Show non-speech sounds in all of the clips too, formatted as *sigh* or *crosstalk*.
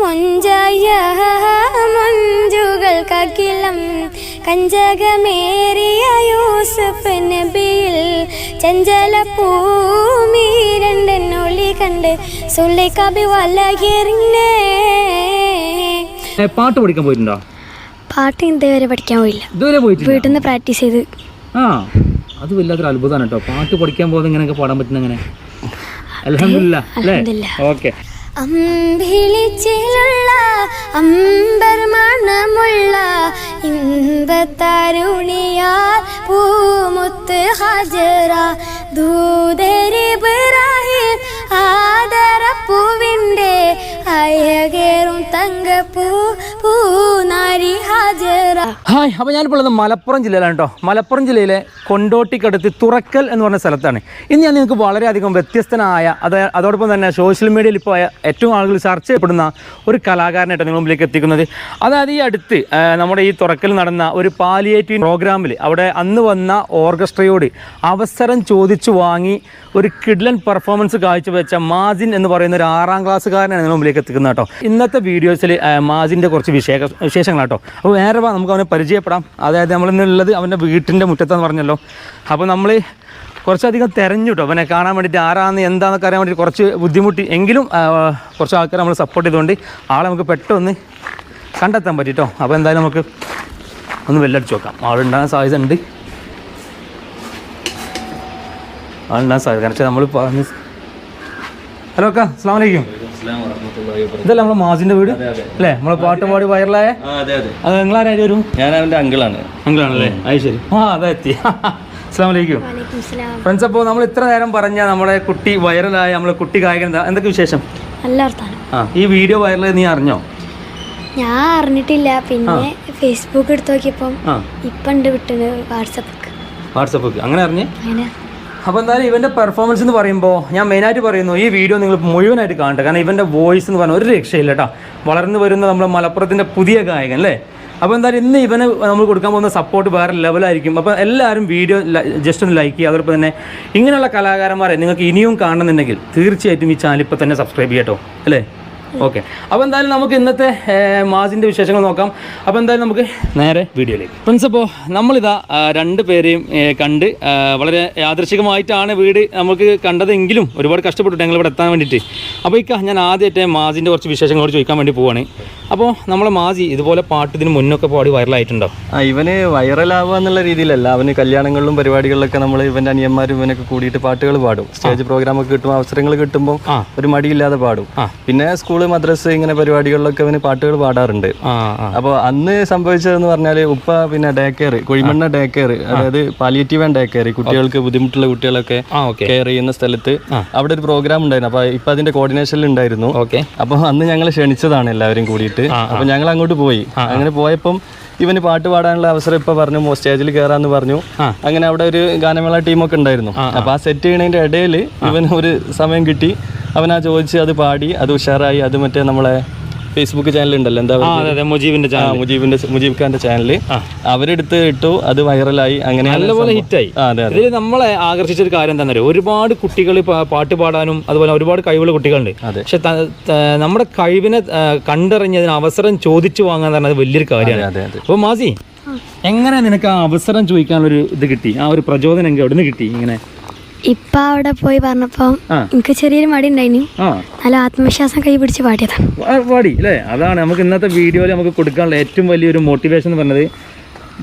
മുഞ്ചയ മുഞ്ചുകൾക്കകിലം കഞ്ചകമേറിയ യൂസഫ് നബിയിൽ ചഞ്ചല പൂമി രണ്ടെണ്ണൊളി കണ്ട് സുള്ളി കബി വലകിറിഞ്ഞേ പാട്ട് പഠിക്കാൻ പോയിട്ടുണ്ടോ? പാട്ട് ഇതുവരെ പഠിക്കാൻ പോയില്ല. ഇതുവരെ പോയിട്ടില്ല? വീട്ടിൽ നിന്ന് പ്രാക്ടീസ് ചെയ്ത്. ആ അത് വല്ലാത്തൊരു അത്ഭുതമാണ് കേട്ടോ. പാട്ട് പഠിക്കാൻ പോകുന്നത് ഇങ്ങനെയൊക്കെ പാടാൻ പറ്റുന്ന അങ്ങനെ അലഹമില്ല അല്ലേ? അൽഹംദുലില്ലാ. ഓക്കെ. അമ്പിളിച്ചിലുള്ള അമ്പർ മണമുള്ള ഇമ്പത്തരുണിയാൽ പൂമുത്ത് ഹജറ. ദൂതരിബ്രാഹിം ആദരപ്പൂവിന്റെ അയകേറും തങ്കപ്പൂ ഹായ് അപ്പോൾ ഞാനിപ്പോൾ ഉള്ളത് മലപ്പുറം ജില്ലയിലാണ് കേട്ടോ മലപ്പുറം ജില്ലയിലെ കൊണ്ടോട്ടിക്കടുത്ത് തുറക്കൽ എന്ന് പറഞ്ഞ സ്ഥലത്താണ്. ഇന്ന് ഞാൻ നിങ്ങൾക്ക് വളരെയധികം വ്യത്യസ്തനായ അത് അതോടൊപ്പം തന്നെ സോഷ്യൽ മീഡിയയിൽ ഇപ്പോൾ ഏറ്റവും ആളുകൾ ചർച്ച ചെയ്യപ്പെടുന്ന ഒരു കലാകാരനായിട്ട് നിങ്ങൾ മുമ്പിലേക്ക് എത്തിക്കുന്നത്. അതായത് ഈ അടുത്ത് നമ്മുടെ ഈ തുറക്കൽ നടന്ന ഒരു പാലിയേറ്റീവ് പ്രോഗ്രാമിൽ അവിടെ അന്ന് വന്ന ഓർക്കസ്ട്രയോട് അവസരം ചോദിച്ചു വാങ്ങി ഒരു കിഡ്ലൻ പെർഫോമൻസ് കാഴ്ചവെച്ച മാജിൻ എന്ന് പറയുന്ന ഒരു ആറാം ക്ലാസ്സുകാരനാണ് നിങ്ങൾ മുമ്പിലേക്ക് എത്തിക്കുന്നത് കേട്ടോ ഇന്നത്തെ വീഡിയോസിൽ മാജിന്റെ കുറച്ച് വിശേഷ വിശേഷങ്ങളാട്ടോ അപ്പോൾ വേറെ വാ നമുക്ക് അവനെ പരിചയപ്പെടാം. അതായത് നമ്മളിന്നുള്ളത് അവന്റെ വീട്ടിന്റെ മുറ്റത്തെന്ന് പറഞ്ഞല്ലോ. അപ്പോൾ നമ്മൾ കുറച്ചധികം തെരഞ്ഞു അവനെ കാണാൻ വേണ്ടിയിട്ട് ആരാന്ന് എന്താണെന്നൊക്കെ അറിയാൻ വേണ്ടി കുറച്ച് ബുദ്ധിമുട്ടി. എങ്കിലും കുറച്ച് ആൾക്കാർ നമ്മൾ സപ്പോർട്ട് ചെയ്തുകൊണ്ട് ആളെ നമുക്ക് പെട്ടെന്ന് കണ്ടെത്താൻ പറ്റിട്ടോ. അപ്പോൾ എന്തായാലും നമുക്ക് ഒന്ന് വെല്ലടിച്ച് നോക്കാം ആളുണ്ടാകാൻ സാധ്യത ഉണ്ട് ആളുണ്ടാകാൻ സാധ്യത. കാരണം നമ്മൾ പറഞ്ഞ് ഹലോ അക്ക അസ്സാം വലൈക്കും ഇതല്ല നമ്മളെ മാസിന്റെ വീട്? അല്ലേ? നമ്മളെ പാട്ട് പാടി വൈറലായ? അതെ നിങ്ങളാരും വരും ഞാൻ അവന്റെ അങ്കിളാണ്. അങ്കിളാണല്ലേ? അത് ശരി. ആ അതെ എത്തി. അസ്സാമലൈക്കും വലൈക്കും ഫ്രണ്ട്സ് അപ്പോൾ നമ്മൾ ഇത്ര നേരം പറഞ്ഞ നമ്മുടെ കുട്ടി വൈറലായ നമ്മളെ കുട്ടി ഗായകൻ എന്താ? എന്തൊക്കെ വിശേഷം? ആ ഈ വീഡിയോ വൈറൽ നീ അറിഞ്ഞോ? ഞാൻ അറിഞ്ഞിട്ടില്ല. പിന്നെ ഫേസ്ബുക്ക് എടുത്ത് നോക്കിയപ്പം ഇപ്പൊ ഉണ്ട് വിട്ടത് വാട്സപ്പ് വാട്സപ്പ് അങ്ങനെ അറിഞ്ഞേ? അപ്പോൾ എന്തായാലും ഇവന്റെ പെർഫോമൻസ് എന്ന് പറയുമ്പോൾ ഞാൻ മെയിനായിട്ട് പറയുന്നു ഈ വീഡിയോ നിങ്ങൾ മുഴുവനായിട്ട് കാണട്ടെ. കാരണം ഇവന്റെ വോയിസ് എന്ന് പറഞ്ഞാൽ ഒരു രക്ഷയില്ല കേട്ടോ വളർന്നു വരുന്ന നമ്മുടെ മലപ്പുറത്തിന്റെ പുതിയ ഗായകൻ അല്ലേ? അപ്പോൾ എന്തായാലും ഇന്ന് ഇവന് നമ്മൾ കൊടുക്കാൻ പോകുന്ന സപ്പോർട്ട് വേറെ ലെവലായിരിക്കും അപ്പോൾ എല്ലാവരും വീഡിയോ ജസ്റ്റ് ഒന്ന് ലൈക്ക് ചെയ്യുക. അതോടൊപ്പം തന്നെ ഇങ്ങനെയുള്ള കലാകാരന്മാരെ നിങ്ങൾക്ക് ഇനിയും കാണുന്നുണ്ടെങ്കിൽ തീർച്ചയായിട്ടും ഈ ചാനൽ ഇപ്പോൾ തന്നെ സബ്സ്ക്രൈബ് ചെയ്യട്ടോ അല്ലേ? ഓക്കെ. അപ്പോൾ എന്തായാലും നമുക്ക് ഇന്നത്തെ മാസിന്റെ വിശേഷങ്ങൾ നോക്കാം. അപ്പോൾ എന്തായാലും നമുക്ക് നേരെ വീഡിയോയിലേക്ക്. ഫ്രണ്ട്സ് അപ്പോൾ നമ്മളിതാ രണ്ട് പേരെയും കണ്ട് വളരെ യാദൃശികമായിട്ടാണ് വീട് നമുക്ക് കണ്ടതെങ്കിലും ഒരുപാട് കഷ്ടപ്പെട്ടു ഞങ്ങൾ ഇവിടെ എത്താൻ വേണ്ടിയിട്ട്. അപ്പോൾ ഇക്ക ഞാൻ ആദ്യമായിട്ട് മാസിന്റെ കുറച്ച് വിശേഷങ്ങളോട് ചോദിക്കാൻ വേണ്ടി പോവാണ്. അപ്പോൾ നമ്മളെ മാസി ഇതുപോലെ പാട്ട് ഇതിന് മുന്നൊക്കെ പാടി വൈറലായിട്ടുണ്ടോ? ആ ഇവന് വൈറലാവുക എന്നുള്ള രീതിയിലല്ല. അവന് കല്യാണങ്ങളിലും പരിപാടികളിലൊക്കെ നമ്മൾ ഇവന്റെ അനിയന്മാരും ഇവനൊക്കെ കൂടിയിട്ട് പാട്ടുകൾ പാടും. സ്റ്റേജ് പ്രോഗ്രാമൊക്കെ കിട്ടും കിട്ടുമ്പോൾ അവസരങ്ങൾ കിട്ടുമ്പോൾ. ഒരു മടിയില്ലാതെ പാടും. പിന്നെ പിന്നെ സ്കൂൾ മദ്രസ് ഇങ്ങനെ പരിപാടികളിലൊക്കെ അവന് പാട്ടുകൾ പാടാറുണ്ട്. അപ്പോൾ അന്ന് സംഭവിച്ചതെന്ന് പറഞ്ഞാൽ ഉപ്പ പിന്നെ day care Kuzhimanna day care അതായത് പാലിയേറ്റീവ് ആൻഡ് ഡേ കെയർ കുട്ടികൾക്ക് ബുദ്ധിമുട്ടുള്ള കുട്ടികളൊക്കെ കെയർ ചെയ്യുന്ന സ്ഥലത്ത് അവിടെ ഒരു പ്രോഗ്രാം ഉണ്ടായിരുന്നു. അപ്പോൾ ഇപ്പം അതിന്റെ കോർഡിനേഷനിൽ ഉണ്ടായിരുന്നു. ഓക്കെ. അപ്പോൾ അന്ന് ഞങ്ങൾ ക്ഷണിച്ചതാണ് എല്ലാവരും കൂടിയിട്ട്. അപ്പോൾ ഞങ്ങൾ അങ്ങോട്ട് പോയി. അങ്ങനെ പോയപ്പം ഇവന് പാട്ട് പാടാനുള്ള അവസരം ഇപ്പൊ പറഞ്ഞു സ്റ്റേജിൽ കയറാന്ന് പറഞ്ഞു. അങ്ങനെ അവിടെ ഒരു ഗാനമേള ടീമൊക്കെ ഉണ്ടായിരുന്നു. അപ്പൊ ആ സെറ്റ് ചെയ്യണതിന്റെ ഇടയിൽ ഇവന് ഒരു സമയം കിട്ടി. അവൻ ആ ചോദിച്ച് അത് പാടി അത് ഉഷാറായി അത് മറ്റേ നമ്മളെ ഫേസ്ബുക്ക് ചാനൽ ഉണ്ടല്ലോ എന്താ മുജീബിന്റെ ചാനൽ മുജീബിന്റെ മുജീബ് ഖാന്റെ ചാനൽ അവരെടുത്ത് ഇട്ടു അത് വൈറലായി അങ്ങനെ നല്ലപോലെ ഹിറ്റായി. ഇതിൽ നമ്മളെ ആകർഷിച്ച ഒരു കാര്യം എന്താ ഒരുപാട് കുട്ടികൾ പാട്ട് പാടാനും അതുപോലെ ഒരുപാട് കഴിവുള്ള കുട്ടികളുണ്ട്. പക്ഷെ നമ്മുടെ കഴിവിനെ കണ്ടറിഞ്ഞതിന് അവസരം ചോദിച്ചു വാങ്ങാൻ പറഞ്ഞത് വലിയൊരു കാര്യമാണ്. അപ്പോൾ മാസി എങ്ങനെ നിനക്ക് ആ അവസരം ചോദിക്കാനുള്ളൊരു ഇത് കിട്ടി? ആ ഒരു പ്രചോദനം എവിടെ നിന്ന് കിട്ടി ഇങ്ങനെ? ഇപ്പൊ അവിടെ പോയി പറഞ്ഞപ്പം. എനിക്ക് ചെറിയൊരു മടി ഉണ്ടായിനി. നല്ല ആത്മവിശ്വാസം കൈ പിടിച്ച് പാടിയതാണ് പാടി അല്ലേ? അതാണ് നമുക്ക് ഇന്നത്തെ വീഡിയോയിൽ നമുക്ക് കൊടുക്കാനുള്ള ഏറ്റവും വലിയൊരു മോട്ടിവേഷൻ എന്ന് പറഞ്ഞത്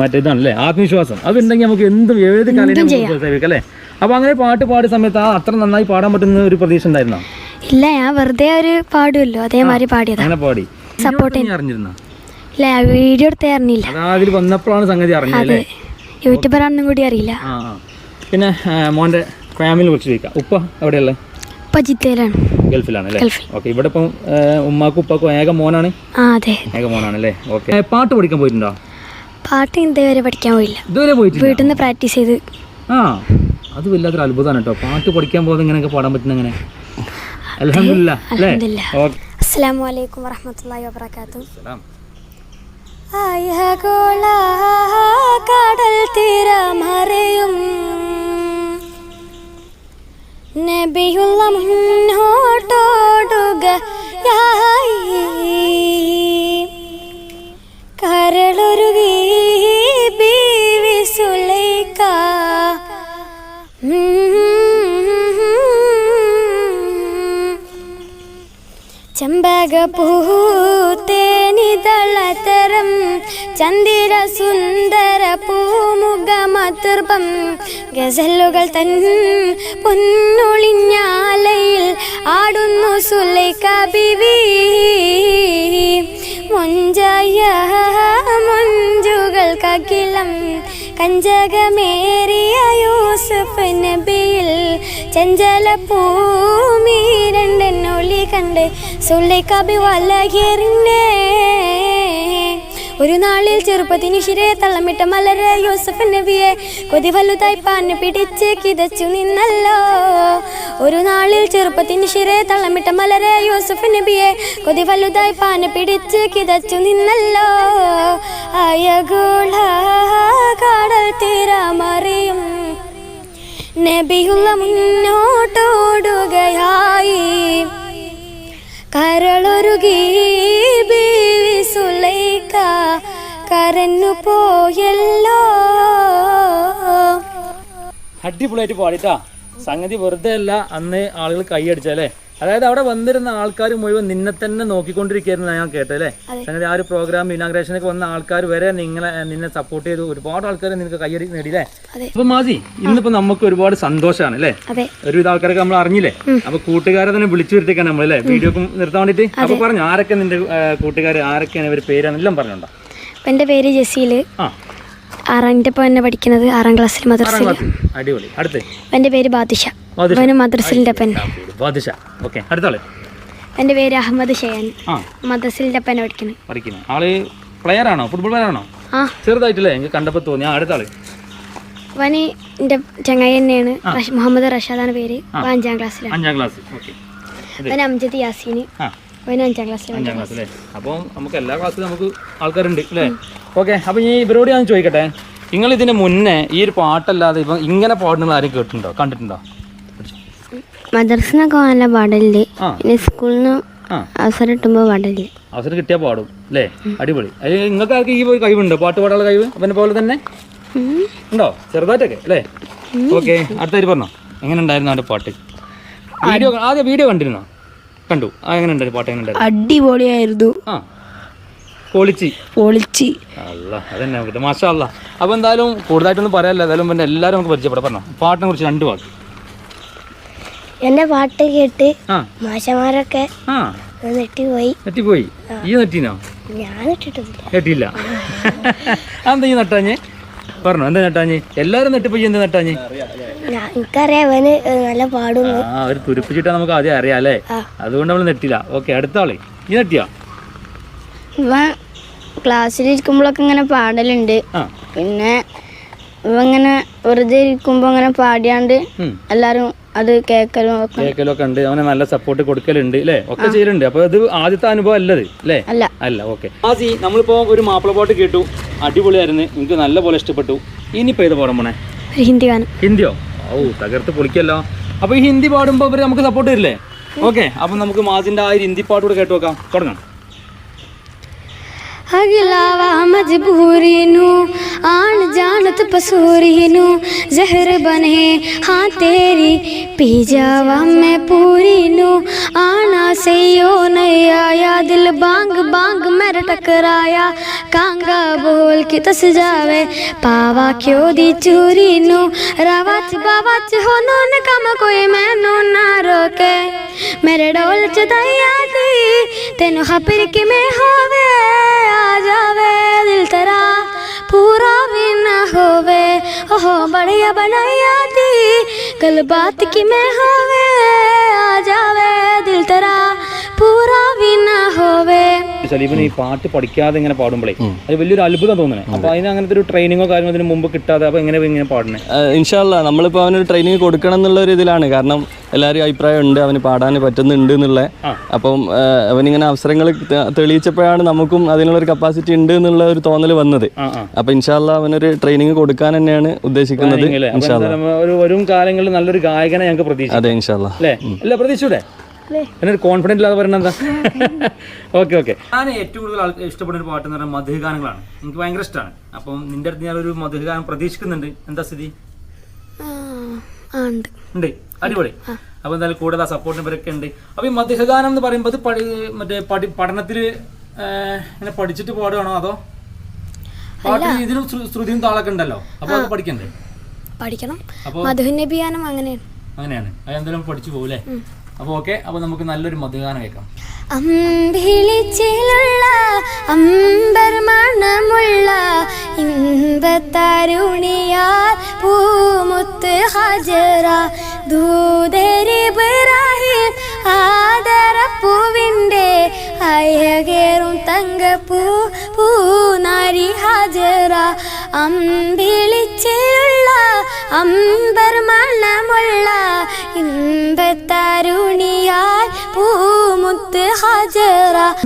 മറ്റേതാണ് അല്ലേ ആത്മവിശ്വാസം. അതുണ്ടെങ്കിൽ നമുക്ക് എന്തും ഏത് കലയും അപ്പൊ പ്രോത്സാഹിപ്പിക്കാം അല്ലേ? അപ്പോൾ അങ്ങനെ പാട്ട് പാടിയ സമയത്ത് ആ അത്ര നന്നായി പാടാൻ പറ്റുന്ന ഒരു പ്രതീക്ഷ ഉണ്ടായിരുന്നോ? ഇല്ല ഞാൻ വെറുതെ ഒരു പാടുമല്ലോ അതേമാതിരി പാടിയത്. അങ്ങനെ പാടി. സപ്പോർട്ട് അറിഞ്ഞിരുന്ന ഇല്ല വീഡിയോ എടുത്തേ അറിഞ്ഞില്ല. അത് അതിൽ വന്നപ്പോഴാണ് സംഗതി അറിഞ്ഞത് യൂട്യൂബറാണെന്നും കൂടി അറിയില്ല. പിന്നെ മോന്റെ മോന്റെ ഫാമിലിയെ കുറിച്ച് ചോദിക്കാം. ഉപ്പ എവിടെയുള്ള? ഇപ്പൊ ജിദ്ദയിലാണ്. ഗൾഫിലാണ് അല്ലേ. ഓക്കെ ഇവിടെ ഇപ്പം ഉമ്മാക്കും ഉപ്പാക്കും ഏക മോനാണ്? ഏക മോനാണ് അല്ലേ? ഓക്കെ. പാട്ട് പഠിക്കാൻ പോയിട്ടുണ്ടോ? പാട്ട് ഇതുവരെ പഠിക്കാൻ പോയില്ല. ഇതുവരെ പോയിട്ടില്ല? വീട്ടിൽ നിന്ന് പ്രാക്ടീസ് ചെയ്ത്. ആ അത് വല്ലാത്തൊരു അത്ഭുതമാണ് കേട്ടോ. പാട്ട് പഠിക്കാൻ പോകുന്നത് ഇങ്ങനെയൊക്കെ പാടാൻ പറ്റുന്ന അങ്ങനെ അലഹമില്ല അല്ലേ? അസ്സാം വലൈക്കും വാഹമത്തല്ലാ വബർക്കാത്തു ആയ കടൽ നബിയുള്ള മുന്നോട്ടോടുക കരളൊരുകി ചെമ്പകപ്പൂത്തേനിതളതരം ചന്ദിര സുന്ദര പൂമുഖമതൃപം ഗസലുകൾ തൻ പൊന്നൊളിഞ്ഞാലയിൽ ആടുന്നു സുല്ലൈ ബിവി മൊഞ്ചായ മൊഞ്ചുകൾക്കകിലം കഞ്ചകമേറിയ യൂസഫ് നബിയിൽ. ചഞ്ചല പൂമി രണ്ടെന്നൊളി കണ്ട് കവി വലകേറിണ്ടേ ഒരു നാളിൽ ചെറുപ്പത്തിന് ശിരെ തള്ളമിട്ട മലരെ യൂസഫ് നബിയെ കൊതി വലുതായി പാഞ്ഞു പിടിച്ച് കിതച്ചു നിന്നല്ലോ. ഒരു നാളിൽ ചെറുപ്പത്തിന് ശിരെ തള്ളമിട്ട മലരെ യൂസഫ് നബിയെ കൊതി വലുതായി പാഞ്ഞു പിടിച്ച് കിതച്ചു നിന്നല്ലോ. അയഗുള കടൽ തീരമറിയും. നബിയുള്ള മുന്നോട്ടോടുകയായി പോയല്ലോ. അടിപൊളിയായിട്ട് പാടിട്ടാ. സംഗതി വെറുതെ അല്ല അന്ന് ആളുകൾ കൈയടിച്ചല്ലേ അതായത് അവിടെ വന്നിരുന്ന ആൾക്കാർ മുഴുവൻ നിന്നെ തന്നെ നോക്കിക്കൊണ്ടിരിക്കുകയായിരുന്നു ഞാൻ കേട്ടല്ലേ സംഗതി ആ ഒരു പ്രോഗ്രാം ഇനാഗ്രേഷനൊക്കെ വന്ന ആൾക്കാർ വരെ നിങ്ങളെ നിന്നെ സപ്പോർട്ട് ചെയ്ത്. ഒരുപാട് ആൾക്കാർ നിനക്ക് കൈയടി നേടിയില്ലേ. അപ്പൊ മാസി ഇന്നിപ്പോ നമുക്ക് ഒരുപാട് സന്തോഷമാണ് അല്ലേ? ഒരുവിധ ആൾക്കാരൊക്കെ നമ്മൾ അറിഞ്ഞില്ലേ? അപ്പൊ കൂട്ടുകാരെ തന്നെ വിളിച്ചു വരുത്തിക്കാണ് നമ്മളല്ലേ വീഡിയോ നിർത്താൻ വേണ്ടിട്ട് അപ്പൊ പറഞ്ഞു ആരൊക്കെ നിന്റെ കൂട്ടുകാർ ആരൊക്കെയാണ് ഇവർ പേരാണെല്ലാം പറഞ്ഞോണ്ടോ? എന്റെ പേര് ജസീൽ ആറാം ഇപ്പോൾ എന്നെ പഠിക്കുന്നത് ആറാം ക്ലാസ്സിൽ മദ്രസയിൽ അടിപൊളി. അടുത്ത്. എന്റെ പേര് ബാദിഷ. അവനും മദ്രസിലിന്റെ അപ്പൻ. ബാദിഷ. ഓക്കെ. അടുത്താൾ. എന്റെ പേര് അഹമ്മദ് ഷെയാൻ. മദ്രസിലിന്റെ അപ്പനെ പഠിക്കുന്നത്. പഠിക്കുന്നത് ആൾ പ്ലെയർ ആണോ? ഫുട്ബോൾ പ്ലെയർ ആണോ? ആ. ചെറുതായിട്ടില്ലേ? എനിക്ക് കണ്ടപ്പോൾ തോന്നി. ആ അടുത്ത ആൾ അവന് എന്റെ ചങ്ങായി തന്നെയാണ്. മുഹമ്മദ് റഷാദാണ് പേര്. അഞ്ചാം ക്ലാസ്സിലാണ്. അഞ്ചാം ക്ലാസ് ഓക്കെ. അവൻ അംജദ് യാസീന്. അഞ്ചാം ക്ലാസ് അല്ലേ അപ്പോൾ നമുക്ക് എല്ലാ ക്ലാസ്സിലും നമുക്ക് ആൾക്കാരുണ്ട് അല്ലേ? ഓക്കെ അപ്പോൾ ഈ ഇവരോട് ഞാൻ ചോദിക്കട്ടെ. നിങ്ങൾ ഇതിന് മുന്നേ ഈ ഒരു പാട്ടല്ലാതെ ഇപ്പം ഇങ്ങനെ പാടുന്ന ആരും കേട്ടിട്ടുണ്ടോ? കണ്ടിട്ടുണ്ടോ? മദർസിനൊക്കെ നല്ല പാടല്ലേ പിന്നെ സ്കൂളിൽ നിന്ന് അവസരം കിട്ടുമ്പോൾ പാടല്ലേ അവസരം കിട്ടിയാൽ പാടും അല്ലേ? അടിപൊളി. നിങ്ങൾക്ക് ആർക്ക് ഈ കഴിവുണ്ടോ? പാട്ട് പാടാനുള്ള കഴിവ്? അവനെ പോലെ തന്നെ? ഉണ്ടോ? ചെറുതായിട്ടൊക്കെ അല്ലേ? ഓക്കെ അടുത്തായിട്ട് പറഞ്ഞോ. എങ്ങനെ ഉണ്ടായിരുന്നു അവന്റെ പാട്ട്? വീഡിയോ ആദ്യം വീഡിയോ കണ്ടിരുന്നോ? കണ്ടു. അങ്ങനെ എങ്ങനെ ഉണ്ടായിരുന്നു പാട്ട് എങ്ങനെ അടിപൊളിയായിരുന്നു. ആ. പൊളിച്ച്. പൊളിച്ച്. അല്ല അതന്നെ നമുക്ക് മാഷാ അല്ല അപ്പോൾ എന്തായാലും കൂടുതലായിട്ടൊന്നും പറയാല്ല എന്തായാലും പിന്നെ എല്ലാവരും നമുക്ക് പരിചയപ്പെടാം. പറഞ്ഞോ. പാട്ടിനെ കുറിച്ച് രണ്ട് വാക്ക്. എന്റെ പാട്ട് കേട്ട് ആ. മാഷന്മാരൊക്കെ ആ. നെട്ടിപ്പോയി നെറ്റിപ്പോയി ഈ നെറ്റിനോ ഞാൻ ഇട്ടിട്ടില്ല നെറ്റിയില്ല അതെന്താ ഈ നട്ടാഞ്ഞ് പറഞ്ഞോ എന്താ നട്ടാഞ്ഞ് എല്ലാവരും നെട്ടിപ്പോയി എന്താ നട്ടാഞ്ഞ് എനിക്കറിയാം അവന് നല്ല പാടും ആ ഒരു തുരുപ്പിച്ചിട്ടാ നമുക്ക് ആദ്യം അറിയാം അല്ലേ? അതുകൊണ്ട് നമ്മൾ നെട്ടില്ല ഓക്കെ അടുത്ത ആളെ. ഈ നെട്ടിയോ ഇവൻ ക്ലാസ്സിലിരിക്കുമ്പോഴൊക്കെ ഇങ്ങനെ പാടലുണ്ട്. പിന്നെ ഇവ ഇങ്ങനെ വെറുതെ ഇരിക്കുമ്പോ അങ്ങനെ പാടിയാണ്ട് എല്ലാരും എല്ലാവരും അത് കേൾക്കലും കേക്കലൊക്കെ ഉണ്ട്. അവനെ നല്ല സപ്പോർട്ട് കൊടുക്കലുണ്ട് അല്ലേ ഒക്കെ ചെയ്യലുണ്ട്. അപ്പൊ ഇത് ആദ്യത്തെ അനുഭവം അല്ലത് അല്ലേ അല്ല. അല്ല ഓക്കെ. ആസി നമ്മളിപ്പോ ഒരു മാപ്പിള പാട്ട് കേട്ടു. അടിപൊളിയായിരുന്നു. എനിക്ക് നല്ല പോലെ ഇഷ്ടപ്പെട്ടു. ഇനിയിപ്പോ ഏത് പോണം പോണേ ഹിന്ദി ഗാനം. ഹിന്ദിയോ? ഓ തകർത്ത് പൊളിക്കല്ലോ. അപ്പോൾ ഈ ഹിന്ദി പാടുമ്പോൾ ഇവർ നമുക്ക് സപ്പോർട്ട് തരില്ലേ ഓക്കെ അപ്പൊ നമുക്ക് മാജിന്റെ ആ ഒരു ഹിന്ദി പാട്ട് കൂടെ കേട്ട് നോക്കാം. തുടങ്ങാം. अगलावा मजबूरी नू आन जानत पसूरी जहर बने हाँ तेरी पी जावा मैं पूरी ਆਇਆ ਦਿਲ ਬਾਂਗ ਬਾਂਗ ਮੇਰਾ ਟਕਰਾਇਆ ਕਾਂਗਾ ਬੋਲ ਕੇ ਤਸ ਜਾਵੇ ਪਾਵਾ ਕਿਉਂ ਦੀ ਚੂਰੀ ਨੂੰ ਰਾਵਾ ਚ ਬਾਵਾ ਚ ਹੋ ਨੋਨ ਕੰਮ ਕੋਈ ਮੈਨੂੰ ਨਾ ਰੋਕੇ ਮੇਰੇ ਡੋਲ ਚ ਦਇਆ ਦੀ ਤੈਨੂੰ ਖਬਰ ਕਿਵੇਂ ਹੋਵੇ ਆ ਜਾਵੇ ਦਿਲ ਤੇਰਾ ਪੂਰਾ ਵੀ ਨਾ ਹੋਵੇ ਓਹ ਬੜਿਆ ਬਣਾਇਆ ਦੀ ਗਲ ਬਾਤ ਕਿਵੇਂ ਹੋਵੇ ਆ വെച്ചാൽ ഇവന് ഈ പാട്ട് പഠിക്കാതെ ഇങ്ങനെ പാടുമ്പോഴേ അത് വലിയൊരു അത്ഭുതം തോന്നുന്നത് അപ്പൊ അതിന് അങ്ങനത്തെ ഒരു ട്രെയിനിങ്ങോ കാര്യമോ അതിന് മുമ്പ് കിട്ടാതെ അപ്പൊ എങ്ങനെ ഇങ്ങനെ പാടണേ? ഇൻഷാല്ല നമ്മളിപ്പോ അവനൊരു ട്രെയിനിങ് കൊടുക്കണം എന്നുള്ള ഒരു ഇതിലാണ്. കാരണം എല്ലാവരും അഭിപ്രായം ഉണ്ട് അവന് പാടാൻ പറ്റുന്നുണ്ട് എന്നുള്ള. അപ്പം അവനിങ്ങനെ അവസരങ്ങൾ തെളിയിച്ചപ്പോഴാണ് നമുക്കും അതിനുള്ളൊരു കപ്പാസിറ്റി ഉണ്ട് എന്നുള്ള ഒരു തോന്നൽ വന്നത്. അപ്പൊ ഇൻഷാല്ല അവനൊരു ട്രെയിനിങ് കൊടുക്കാൻ തന്നെയാണ് ഉദ്ദേശിക്കുന്നത്. വരും കാലങ്ങളിൽ നല്ലൊരു ഗായകനെ ഞങ്ങൾക്ക് പ്രതീക്ഷിക്കാം. അതെ ഇൻഷാല്ല അല്ലേ പ്രതീക്ഷിച്ചൂടെ? എന്നൊരു കോൺഫിഡന്റ് ഇല്ലാതെ പറയുന്നത് എന്താ? *laughs* ഓക്കെ ഓക്കെ ഞാൻ ഏറ്റവും കൂടുതൽ ഇഷ്ടപ്പെടുന്ന ഒരു പാട്ട് എന്ന് പറഞ്ഞാൽ മധുഗാനങ്ങളാണ് എനിക്ക് ഭയങ്കര ഇഷ്ടമാണ്. അപ്പം നിന്റെ അടുത്ത് ഞാൻ ഒരു മധുഗാനം പ്രതീക്ഷിക്കുന്നുണ്ട്. എന്താ സ്ഥിതി? ഉണ്ട്. ഉണ്ട്. അടിപൊളി. അപ്പോൾ എന്തായാലും കൂടുതൽ സപ്പോർട്ടിന് ഇവരൊക്കെ ഉണ്ട്. അപ്പോൾ ഈ മധ്യഗാനം എന്ന് പറയുമ്പോൾ പഠി മറ്റേ പഠി പഠനത്തിൽ ഇങ്ങനെ പഠിച്ചിട്ട് പാടുകയാണോ അതോ? പാട്ട് ഇതിലും ശ്രുതിയും താളൊക്കെ ഉണ്ടല്ലോ. അപ്പോൾ അത് പഠിക്കണ്ടേ? പഠിക്കണം. അപ്പോൾ മധുനബിയാനം അങ്ങനെയാണ്. അങ്ങനെയാണ്. അത് എന്തായാലും പഠിച്ചു പോകൂലേ അപ്പോൾ ഓക്കെ അപ്പോൾ നമുക്ക് നല്ലൊരു മധുഗാനം കേൾക്കാം. അമ്പിളിച്ചിലുള്ള അമ്പർ മണമുള്ള ഇമ്പത്തരുണിയാൽ പൂമുത്ത് ഹജറ. ദൂതരിബ്രാഹിം ആദരപ്പൂവിന്റെ അയകേറും തങ്കപ്പൂ പൂനാരി ഹജറ. അമ്പിളിച്ചിലുള്ള അമ്പർ മണമുള്ള ഇമ്പത്തരുണിയാൽ പൂമുത്ത് ഹജറ.